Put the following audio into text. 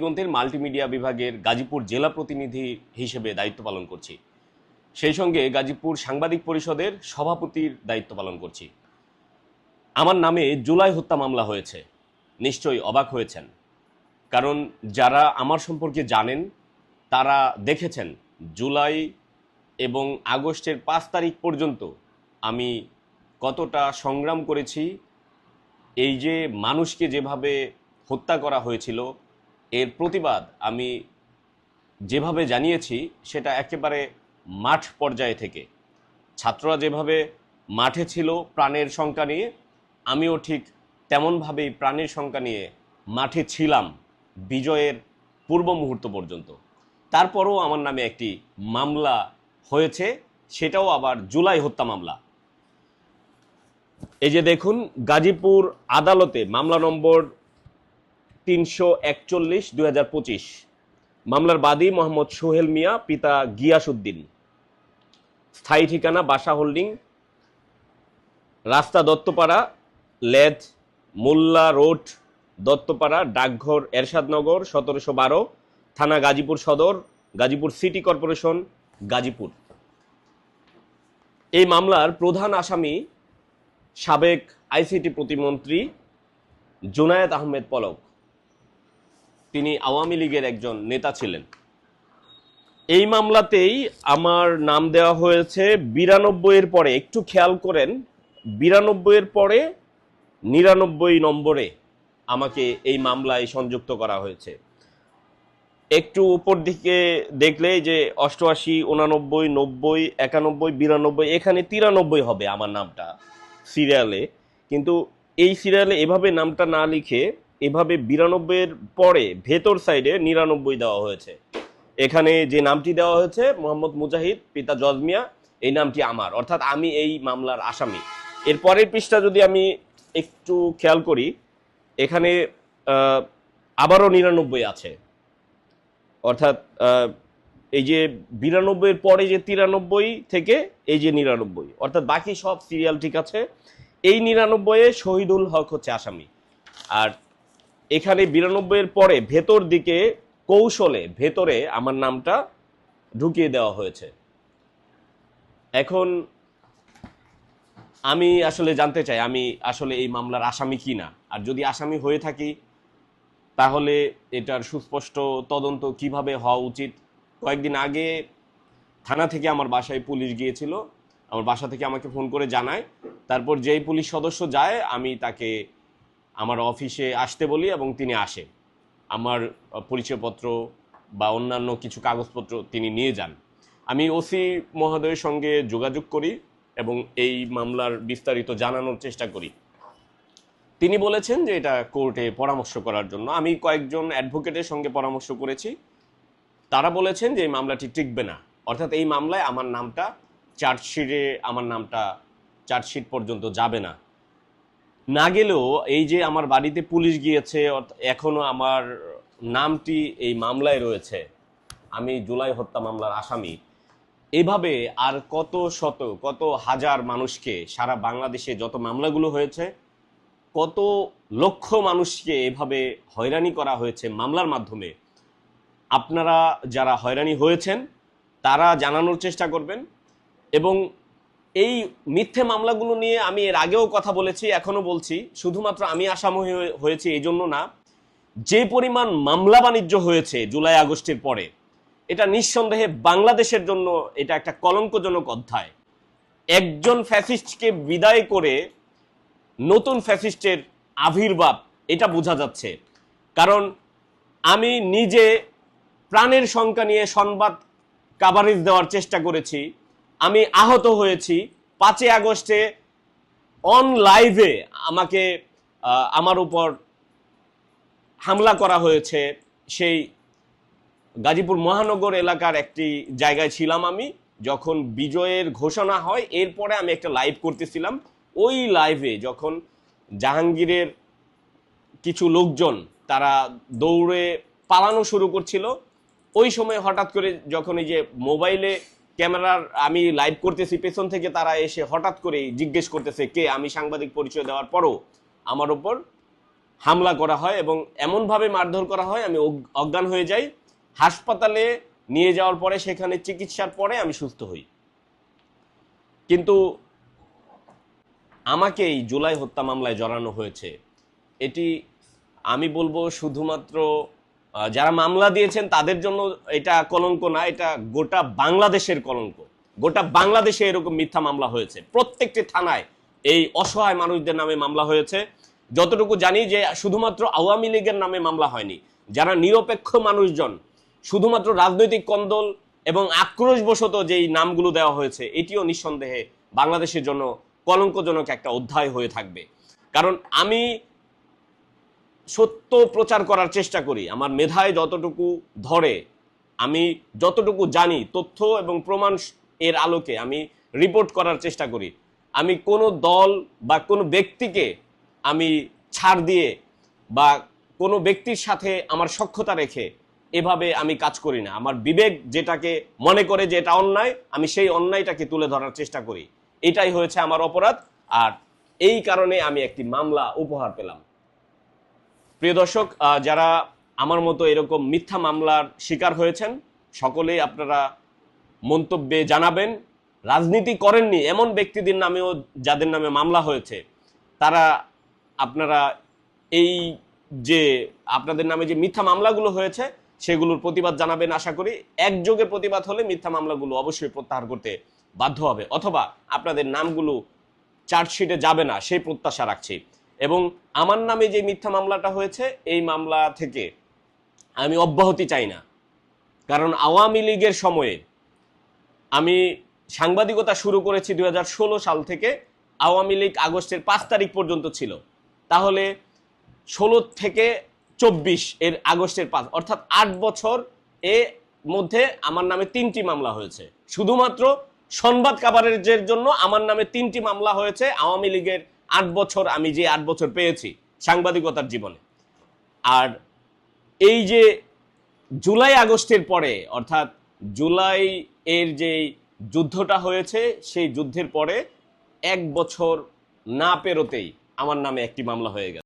গ্রন্থের মাল্টিমিডিয়া বিভাগের গাজীপুর জেলা প্রতিনিধি হিসেবে দায়িত্ব পালন করছি। সেই সঙ্গে গাজীপুর সাংবাদিক পরিষদের সভাপতির দায়িত্ব পালন করছি। আমার নামে জুলাই হত্যা মামলা হয়েছে। নিশ্চয়ই অবাক হয়েছেন। কারণ যারা আমার সম্পর্কে জানেন, তারা দেখেছেন জুলাই এবং আগস্টের পাঁচ তারিখ পর্যন্ত আমি কতটা সংগ্রাম করেছি, এই যে মানুষকে যেভাবে হত্যা করা হয়েছিল এর প্রতিবাদ আমি যেভাবে জানিয়েছি, সেটা একেবারে মাঠ পর্যায়ে থেকে। ছাত্ররা যেভাবে মাঠে ছিল প্রাণের সংখ্যা নিয়ে, আমিও ঠিক তেমনভাবেই প্রাণের সংখ্যা নিয়ে মাঠে ছিলাম বিজয়ের পূর্ব মুহূর্ত পর্যন্ত। তারপরও আমার নামে একটি মামলা হয়েছে, সেটাও আবার জুলাই হত্যা মামলা। এই যে দেখুন, গাজীপুর আদালতে মামলা নম্বর তিনশো একচল্লিশ, দুই মামলার বাদী মোহাম্মদ সোহেল মিয়া, পিতা গিয়াসুদ্দিন স্থায়ী ঠিকানা বাসা হোল্ডিং, রাস্তা দত্তপাড়া, লেদ, মোল্লা রোড, দত্তপাড়া, ডাকঘর, এরশাদনগর, সতেরোশো বারো, থানা গাজীপুর সদর, গাজীপুর সিটি কর্পোরেশন, গাজীপুর। এই মামলার প্রধান আসামি সাবেক আইসিটি প্রতিমন্ত্রী জুনায়েদ আহমেদ পলক। তিনি আওয়ামী লীগের একজন নেতা ছিলেন। এই মামলাতেই আমার নাম দেওয়া হয়েছে বিরানব্বইয়ের পরে, একটু খেয়াল করেন বিরানব্বইয়ের পরে নিরানব্বই নম্বরে আমাকে এই মামলায় সংযুক্ত করা হয়েছে। একটু উপর দিকে দেখলে যে অষ্টআশি, উনানব্বই, নব্বই, একানব্বই, বিরানব্বই, এখানে তিরানব্বই হবে আমার নামটা সিরিয়ালে কিন্তু এই সিরিয়ালে এভাবে নামটা না লিখে এভাবে বিরানব্বইয়ের পরে ভেতর সাইডে নিরানব্বই দেওয়া হয়েছে। এখানে যে নামটি দেওয়া হয়েছে, মোহাম্মদ মুজাহিদ, পিতা জজমিয়া এই নামটি আমার। অর্থাৎ আমি এই মামলার আসামি। এর পরের পৃষ্ঠা যদি আমি একটু খেয়াল করি, এখানে আবারও নিরানব্বই আছে। অর্থাৎ এই যে বিরানব্বইয়ের পরে যে তিরানব্বই থেকে এই যে নিরানব্বই, অর্থাৎ বাকি সব সিরিয়াল ঠিক আছে। এই নিরানব্বইয়ে শহীদুল হক হচ্ছে আসামি। আর এখানে বিরানব্বইয়ের পরে ভেতর দিকে কৌশলে ভেতরে আমার নামটা ঢুকিয়ে দেওয়া হয়েছে। এখন আমি আসলে জানতে চাই, আমি আসলে এই মামলার আসামি কি না? আর যদি আসামি হয়ে থাকি, তাহলে এটার সুস্পষ্ট তদন্ত কীভাবে হওয়া উচিত? কয়েকদিন আগে থানা থেকে আমার বাসায় পুলিশ গিয়েছিল, আমার বাসা থেকে আমাকে ফোন করে জানায়। তারপর যেই পুলিশ সদস্য যায়, আমি তাকে আমার অফিসে আসতে বলি এবং তিনি আসে আমার পরিচয়পত্র বা অন্যান্য কিছু কাগজপত্র তিনি নিয়ে যান। আমি ওসি মহোদয়ের সঙ্গে যোগাযোগ করি এবং এই মামলার বিস্তারিত জানানোর চেষ্টা করি। তিনি বলেছেন যে এটা কোর্টে পরামর্শ করার জন্য। আমি কয়েকজন অ্যাডভোকেটের সঙ্গে পরামর্শ করেছি। তারা বলেছেন যে এই মামলাটি টিকবে না। অর্থাৎ এই মামলায় আমার নামটা চার্জশিটে, আমার নামটা চার্জশিট পর্যন্ত যাবে না। না গেলেও এই যে আমার বাড়িতে পুলিশ গিয়েছে, অর্থ- এখনও আমার নামটি এই মামলায় রয়েছে। আমি জুলাই হত্যা মামলার আসামি। এভাবে আর কত শত, কত হাজার মানুষকে সারা বাংলাদেশে যত মামলাগুলো হয়েছে, কত লক্ষ মানুষকে এভাবে হয়রানি করা হয়েছে মামলার মাধ্যমে, আপনারা যারা হয়রানি হয়েছেন, তারা জানানোর চেষ্টা করবেন এবং এই মিথ্যে মামলাগুলো নিয়ে আমি এর আগেও কথা বলেছি এখনও বলছি। শুধুমাত্র আমি আসামি হয়ে- হয়েছি এই জন্য না, যে পরিমাণ মামলা বাণিজ্য হয়েছে জুলাই আগস্টের পরে, এটা নিঃসন্দেহে বাংলাদেশের জন্য এটা একটা কলঙ্কজনক অধ্যায়। একজন ফ্যাসিস্টকে বিদায় করে নতুন ফ্যাসিস্টের আবির্ভাব, এটা বোঝা যাচ্ছে। কারণ আমি নিজে প্রাণের সংখ্যা নিয়ে সংবাদ কাভারেজ দেওয়ার চেষ্টা করেছি আমি আহত হয়েছি পাঁচই আগস্টে অন লাইভে আমাকে আমার উপর হামলা করা হয়েছে। সেই গাজীপুর মহানগর এলাকার একটি জায়গায় ছিলাম আমি। যখন বিজয়ের ঘোষণা হয়, এরপরে আমি একটা লাইভ করতেছিলাম। ওই লাইভে যখন জাহাঙ্গীরের কিছু লোকজন তারা দৌড়ে পালানো শুরু করছিল, ওই সময় হঠাৎ করে যখন এই যে মোবাইলে ক্যামেরার আমি লাইভ করতেছি, পেছন থেকে তারা এসে হঠাৎ করে জিজ্ঞেস করতেছে, কে? আমি সাংবাদিক পরিচয় দেওয়ার পরও আমার ওপর হামলা করা হয় এবং এমনভাবে মারধর করা হয়, আমি অজ্ঞান হয়ে যাই। হাসপাতালে নিয়ে যাওয়ার পরে সেখানে চিকিৎসার পরে আমি সুস্থ হই। কিন্তু আমাকে এই জুলাই হত্যা মামলায় জড়ানো হয়েছে। এটি আমি বলব শুধুমাত্র যারা মামলা দিয়েছেন, তাদের জন্য এটা কলঙ্ক না, এটা গোটা বাংলাদেশের কলঙ্ক। গোটা বাংলাদেশে এরকম মিথ্যা মামলা হয়েছে। প্রত্যেকটি থানায় এই অসহায় মানুষদের নামে মামলা হয়েছে। যতটুকু জানি যে শুধুমাত্র আওয়ামী লীগের নামে মামলা হয়নি। যারা নিরপেক্ষ মানুষজন, শুধুমাত্র রাজনৈতিক কন্দল এবং আক্রোশবশত যেই নামগুলো দেওয়া হয়েছে, এটিও নিঃসন্দেহে বাংলাদেশের জন্য কলঙ্কজনক একটা অধ্যায় হয়ে থাকবে। কারণ আমি সত্য প্রচার করার চেষ্টা করি। আমার মেধায় যতটুকু ধরে, আমি যতটুকু জানি তথ্য এবং প্রমাণ এর আলোকে আমি রিপোর্ট করার চেষ্টা করি। আমি কোনো দল বা কোনো ব্যক্তিকে আমি ছাড় দিয়ে বা কোনো ব্যক্তির সাথে আমার সক্ষতা রেখে এভাবে আমি কাজ করি না। আমার বিবেক যেটাকে মনে করে যে এটা অন্যায়, আমি সেই অন্যায়টাকে তুলে ধরার চেষ্টা করি। এটাই হয়েছে আমার অপরাধ। আর এই কারণে আমি একটি মামলা উপহার পেলাম। প্রিয় দর্শক যারা আমার মতো এরকম মিথ্যা মামলার শিকার হয়েছেন, সকলেই আপনারা মন্তব্যে জানাবেন। রাজনীতি করেননি এমন ব্যক্তিদের নামেও যাদের নামে মামলা হয়েছে, তারা আপনারা এই যে আপনাদের নামে যে মিথ্যা মামলাগুলো হয়েছে, সেগুলোর প্রতিবাদ জানাবেন আশা করি। একযোগে প্রতিবাদ হলে মিথ্যা মামলাগুলো অবশ্যই প্রত্যাহার করতে বাধ্য হবে। অথবা আপনাদের নামগুলো চার্জশিটে যাবে না, সেই প্রত্যাশা রাখছি। এবং আমার নামে যে মিথ্যা মামলাটা হয়েছে, এই মামলা থেকে আমি অব্যাহতি চাই না। কারণ আওয়ামী লীগের সময়ে আমি সাংবাদিকতা শুরু করেছি দুই হাজার ষোলো সাল থেকে, আওয়ামী লীগ আগস্টের পাঁচ তারিখ পর্যন্ত ছিল। তাহলে ষোলো থেকে চব্বিশ এর আগস্টের পাঁচ, অর্থাৎ আট বছর এ মধ্যে আমার নামে তিনটি মামলা হয়েছে। শুধুমাত্র সংবাদ কাভারেজের জন্য আমার নামে তিনটি মামলা হয়েছে, আওয়ামী লীগের আট বছর আমি যে আট বছর পেয়েছি সাংবাদিকতার জীবনে। আর এই যে জুলাই আগস্টের পরে, অর্থাৎ জুলাই এর যে যুদ্ধটা হয়েছে, সেই যুদ্ধের পরে এক বছর না পেরোতেই আমার নামে একটি মামলা হয়ে গেছে।